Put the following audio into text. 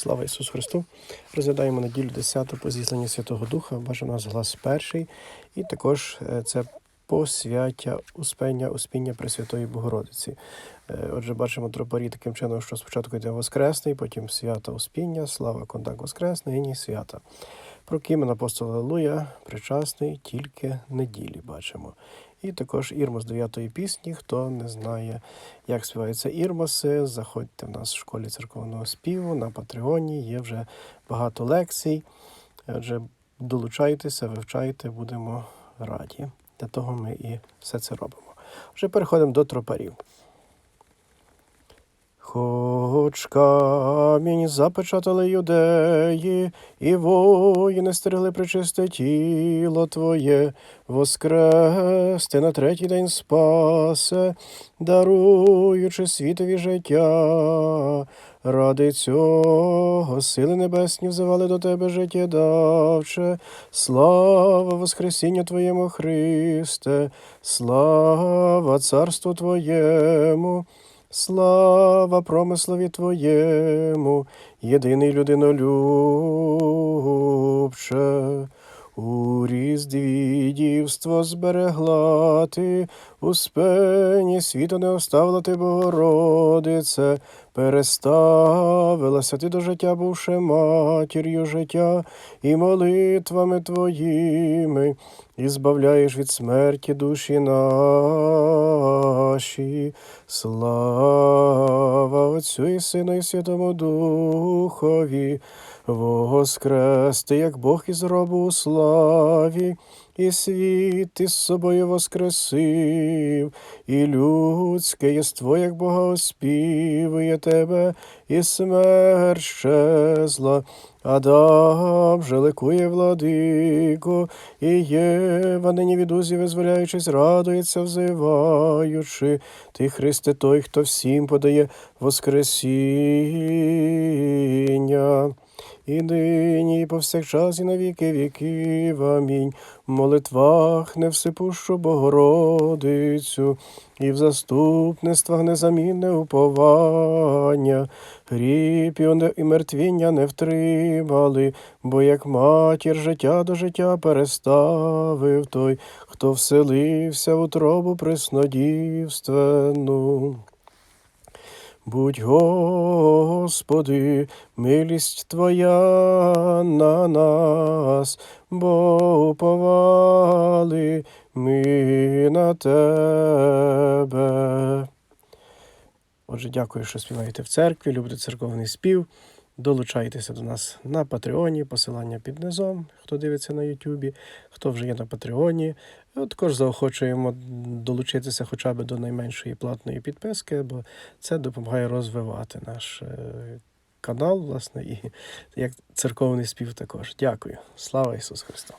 Слава Ісусу Христу! Розглядаємо неділю 10 по зісланню Святого Духа, бажано нас глас перший, і також е, це посвяття успення, успіння Пресвятої Богородиці. Е, Отже, бачимо тропарі таким чином, що спочатку йде Воскресний, потім свята Успіння, слава контакт Воскресний, і ні свята. Про Кімен апостол Аллилуйя, причасний тільки неділі бачимо. І також Ірмос 9 пісні. Хто не знає, як співаються ірмоси, заходьте в нас в школі церковного співу на Патреоні. Є вже багато лекцій. Отже, долучайтеся, вивчайте, будемо раді. Для того ми і все це робимо. Вже переходимо до тропарів. Хоч камінь запечатали юдеї, і воїни стерегли причисте тіло Твоє, воскрес ти на третій день спасе, даруючи світові життя. Ради цього сили небесні взивали до Тебе життя давче, слава Воскресінню Твоєму Христе, слава Царству Твоєму. Слава промислові Твоєму, єдиний людинолюбче. У різдві зберегла ти, у спині світу не оставила ти, Богородице, переставилася ти до життя, бувши матір'ю життя, і молитвами твоїми, і збавляєш від смерті душі наші. Слава Отцю і Сину, і Святому Духові, воскрести, як Бог із робу у славі, і світ із собою воскресив, і людське єство, як Бога оспівує тебе, і смерть щезла. Адам же ликує владико, і Єва нині від узі визволяючись, радується, взиваючи. Ти, Христе, той, хто всім подає Воскресіння. І нині, і повсякчас, і на віки віків. Амінь. В молитвах не всипущу Богородицю, і в заступництвах незамінне уповання. Гріб і мертвіння не втримали, бо як матір життя до життя переставив той, хто вселився в утробу преснодівственну. Будь, Господи, милість Твоя на нас, бо уповали ми на Тебе. Отже, дякую, що співаєте в церкві, любите церковний спів. Долучайтеся до нас на Патреоні, посилання під низом, хто дивиться на Ютубі, хто вже є на Патреоні. Також заохочуємо долучитися хоча б до найменшої платної підписки, бо це допомагає розвивати наш е, канал, власне, і як церковний спів також. Дякую. Слава Ісусу Христу!